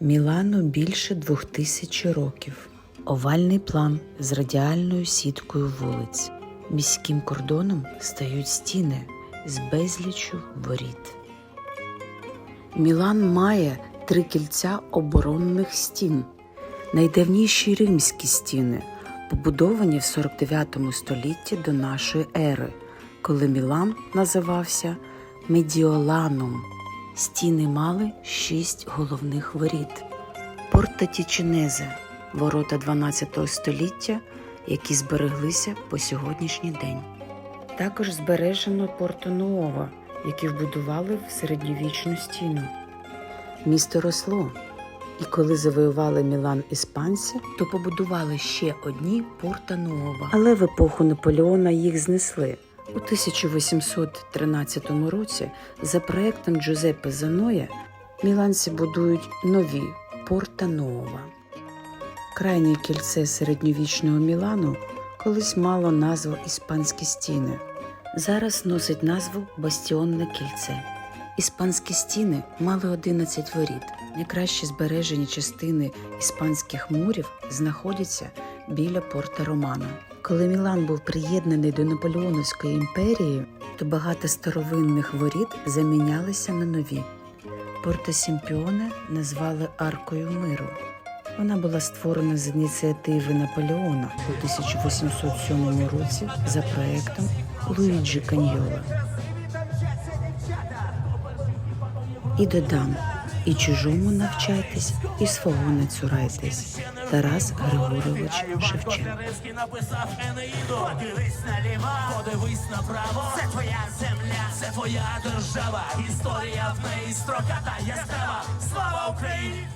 Мілану більше двох тисяч років. Овальний план з радіальною сіткою вулиць. Міським кордоном стають стіни з безліччю воріт. Мілан має три кільця оборонних стін, найдавніші римські стіни, побудовані в 49 столітті до нашої ери, коли Мілан називався Медіоланом. Стіни мали шість головних воріт. Порта Тіченезе – ворота 12 століття, які збереглися по сьогоднішній день. Також збережено Порто Нуова, які вбудували в середньовічну стіну. Місто росло, і коли завоювали Мілан іспанці, то побудували ще одні Порта Нуова. Але в епоху Наполеона їх знесли. У 1813 році за проектом Джузеппе Заноя міланці будують нові Порта Нуова. Крайнє кільце середньовічного Мілану колись мало назву Іспанські стіни. Зараз носить назву Бастіонне кільце. Іспанські стіни мали 11 воріт. Найкращі збережені частини іспанських мурів знаходяться біля порта Романа. Коли Мілан був приєднаний до Наполеоновської імперії, то багато старовинних воріт замінялися на нові. Порта Сімпіоне назвали Аркою миру. Вона була створена з ініціативи Наполеона у 1807 році за проектом Луїджі Каньйола. І додам, і чужому навчайтесь, і свого не цурайтесь. Тарас Григорович Шевченко. Написав Енеїду Подивись наліво, подивись направо Це твоя земля, це твоя держава Історія в неї строката яскрава Слава Україні!